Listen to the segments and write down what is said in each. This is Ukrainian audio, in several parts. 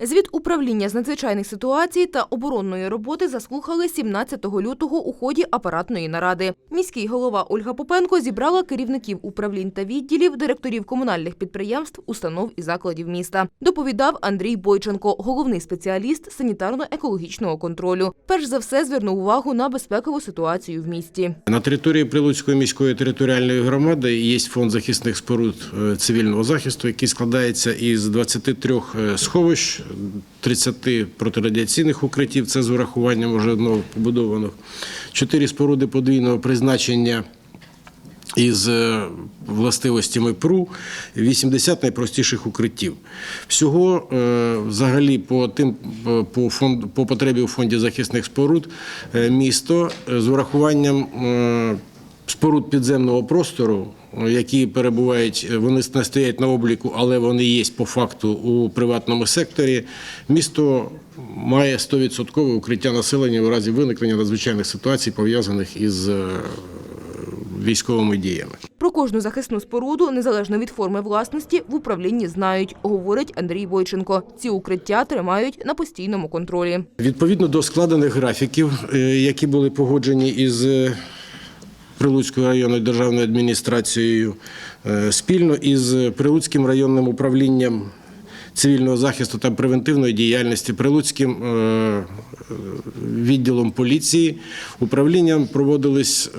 Звіт управління з надзвичайних ситуацій та оборонної роботи заслухали 17 лютого у ході апаратної наради. Міський голова Ольга Попенко зібрала керівників управлінь та відділів, директорів комунальних підприємств, установ і закладів міста. Доповідав Андрій Бойченко, головний спеціаліст санітарно-екологічного контролю. Перш за все звернув увагу на безпекову ситуацію в місті. На території Прилуцької міської територіальної громади є фонд захисних споруд е, цивільного захисту, який складається із 23 е, сховищ, 30 протирадіаційних укриттів, це з урахуванням вже одного побудованих, 4 споруди подвійного призначення із е, властивостями ПРУ 80 найпростіших укриттів. Всього е, взагалі по тим по фонд по потребі у фонді захисних споруд е, місто з урахуванням споруд підземного простору, які перебувають, е, вони не стоять на обліку, але вони є по факту у приватному секторі. Місто має 100% укриття населення у разі виникнення надзвичайних ситуацій, пов'язаних із е, військовими діями. Про кожну захисну споруду, незалежно від форми власності, в управлінні знають, говорить Андрій Бойченко. Ці укриття тримають на постійному контролі. Відповідно до складених графіків, е, які були погоджені із е, Прилуцькою районною державною адміністрацією, е, спільно із Прилуцьким районним управлінням цивільного захисту та превентивної діяльності, Прилуцьким е, е, відділом поліції, управлінням проводились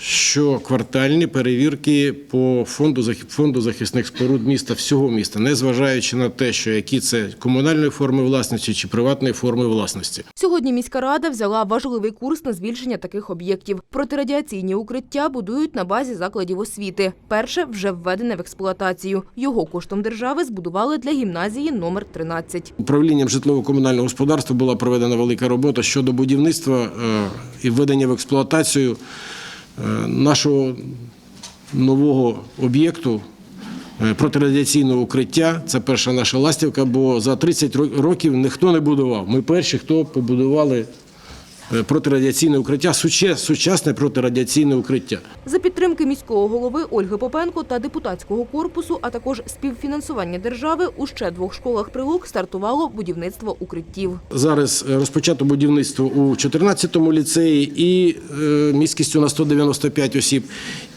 щоквартальні перевірки по фонду фонду захисних споруд міста, всього міста, незважаючи на те, що які це комунальної форми власності чи приватної форми власності. Сьогодні міська рада взяла важливий курс на збільшення таких об'єктів. Протирадіаційні укриття будують на базі закладів освіти. Перше вже введене в експлуатацію. Його коштом держави збудували для гімназії номер 13. Управлінням житлово-комунального господарства була проведена велика робота щодо будівництва е, і введення в експлуатацію нашого нового об'єкту е, протирадіаційного укриття. Це перша наша ластівка, бо за 30 років ніхто не будував. Ми перші, хто побудували е, протирадіаційне укриття, сучасне протирадіаційне укриття. За підтримки міського голови Ольги Попенко та депутатського корпусу, а також співфінансування держави, у ще двох школах прилук стартувало будівництво укриттів. Зараз е, розпочато будівництво у 14-му ліцеї і е, міськістю на 195 осіб,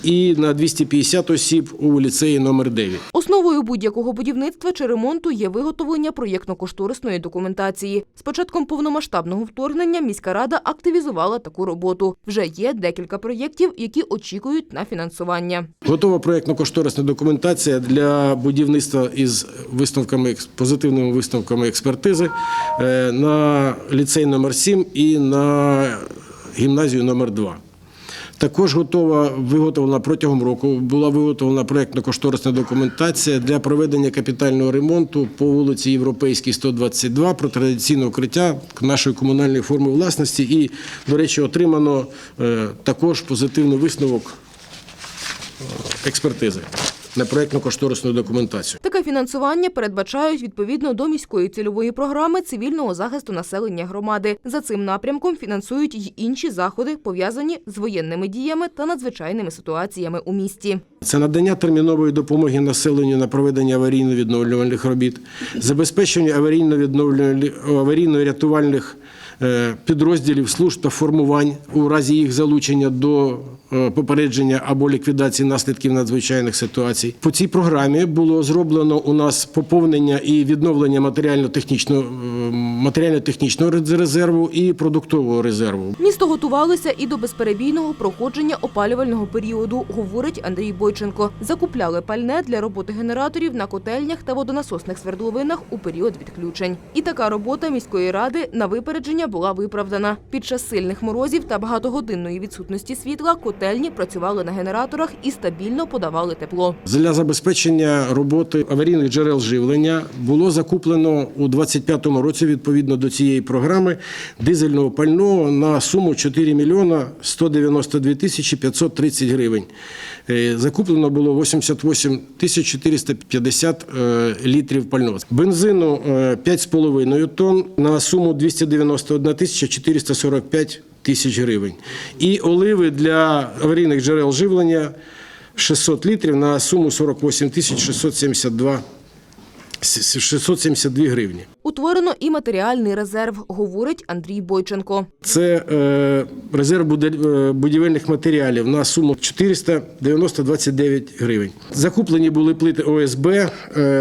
і на 250 осіб у ліцеї номер 9. Основою будь-якого будівництва чи ремонту є виготовлення проєктно-кошторисної документації. З початком повномасштабного вторгнення міська рада активізувала таку роботу. Вже є декілька проєктів, які очікують на фінансування. Готова проєктно-кошторисна документація для будівництва із висновками позитивними висновками експертизи е, на ліцей номер 7 і на гімназію номер 2. Також готова виготовлена протягом року. Була виготовлена проєктно-кошторисна документація для проведення капітального ремонту по вулиці Європейській 122 про традиційне укриття нашої комунальної форми власності. І, до речі, отримано е, також позитивний висновок експертизи на проєктно-кошторисну документацію. Таке фінансування передбачають відповідно до міської цільової програми цивільного захисту населення громади. За цим напрямком фінансують й інші заходи, пов'язані з воєнними діями та надзвичайними ситуаціями у місті. Це надання термінової допомоги населенню на проведення аварійно-відновлювальних робіт, забезпечення аварійно-рятувальних е, підрозділів служб та формувань у разі їх залучення до е, попередження або ліквідації наслідків надзвичайних ситуацій. По цій програмі було зроблено у нас поповнення і відновлення матеріально-технічного е, матеріально-технічного резерву і продуктового резерву. Місто готувалося і до безперебійного проходження опалювального періоду, говорить Андрій Бойченко. Закупляли пальне для роботи генераторів на котельнях та водонасосних свердловинах у період відключень. І така робота міської ради на випередження була виправдана. Під час сильних морозів та багатогодинної відсутності світла котельні працювали на генераторах і стабільно подавали тепло. Для забезпечення роботи аварійних джерел живлення було закуплено у 2025 році відповідно до цієї програми дизельного пального на суму 4 мільйона 192 тисячі 530 гривень. Е, Закуплено було 88 тисяч 450 е, літрів пального. Бензину е, 5,5 тонн на суму 291 тисяча 445 тисяч гривень. І оливи для аварійних джерел живлення 600 літрів на суму 48 тисяч 672 С- 672 гривні. Утворено і матеріальний резерв, говорить Андрій Бойченко. Це е, резерв е, будівельних матеріалів на суму 490,29 гривень. Закуплені були плити ОСБ, е,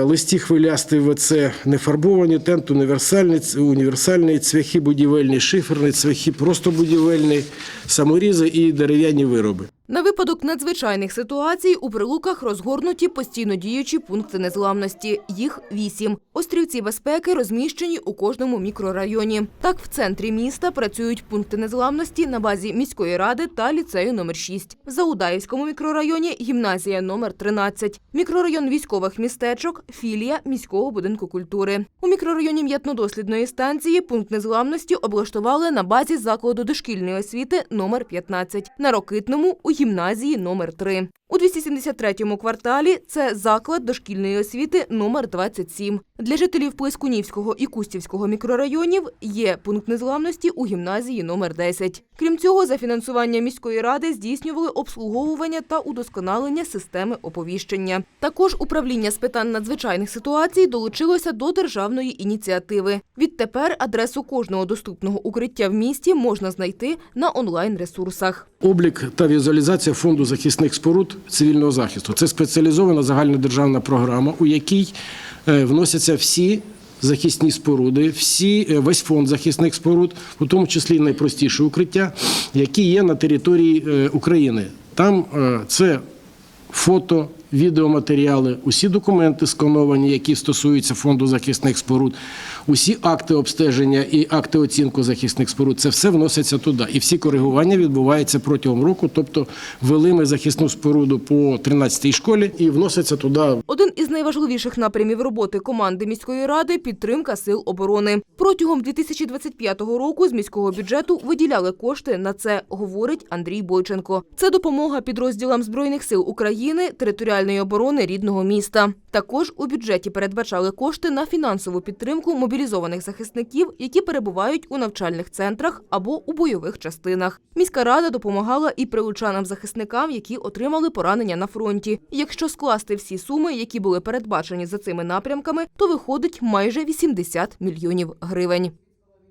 листі хвилясти ВЦ нефарбовані, тент універсальний, універсальний, цвяхи будівельні, шиферні, цвяхи просто будівельні, саморізи і дерев'яні вироби. На випадок надзвичайних ситуацій у прилуках розгорнуті постійно діючі пункти незламності. Їх вісім. Острівці безпеки розміщені у кожному мікрорайоні. Так, в центрі міста працюють пункти незламності на базі міської ради та ліцею номер 6. В Заудаївському мікрорайоні гімназія номер 13. Мікрорайон військових містечок, філія міського будинку культури. У мікрорайоні м'ятнодослідної станції пункт незламності облаштували на базі закладу дошкільної освіти номер 15, на Рокитному у гімназії номер 3. У 273-му кварталі це заклад дошкільної освіти номер 27. Для жителів Плескунівського і Кустівського мікрорайонів є пункт незламності у гімназії номер 10. Крім цього, за фінансування міської ради здійснювали обслуговування та удосконалення системи оповіщення. Також управління з питань надзвичайних ситуацій долучилося до державної ініціативи. Відтепер адресу кожного доступного укриття в місті можна знайти на онлайн-ресурсах. Облік та візуалізація фонду захисних споруд цивільного захисту це спеціалізована загальнодержавна програма, у якій вносяться всі захисні споруди, всі е, весь фонд захисних споруд, у тому числі найпростіші укриття, які є на території е, України. Там е, це фото, відеоматеріали, усі документи скановані, які стосуються фонду захисних споруд, усі акти обстеження і акти оцінку захисних споруд. Це все вноситься туди. І всі коригування відбуваються протягом року. Тобто ввели ми захисну споруду по 13-й школі і вноситься туди Один із найважливіших напрямів роботи команди міської ради підтримка сил оборони. Протягом 2025 року з міського бюджету виділяли кошти на це, говорить Андрій Бойченко. Це допомога підрозділам збройних сил України, територіальної оборони рідного міста. Також у бюджеті передбачали кошти на фінансову підтримку мобілізованих захисників, які перебувають у навчальних центрах або у бойових частинах. Міська рада допомагала і прилучанам захисникам, які отримали поранення на фронті. Якщо скласти всі суми, які були передбачені за цими напрямками, то виходить майже 80 мільйонів гривень.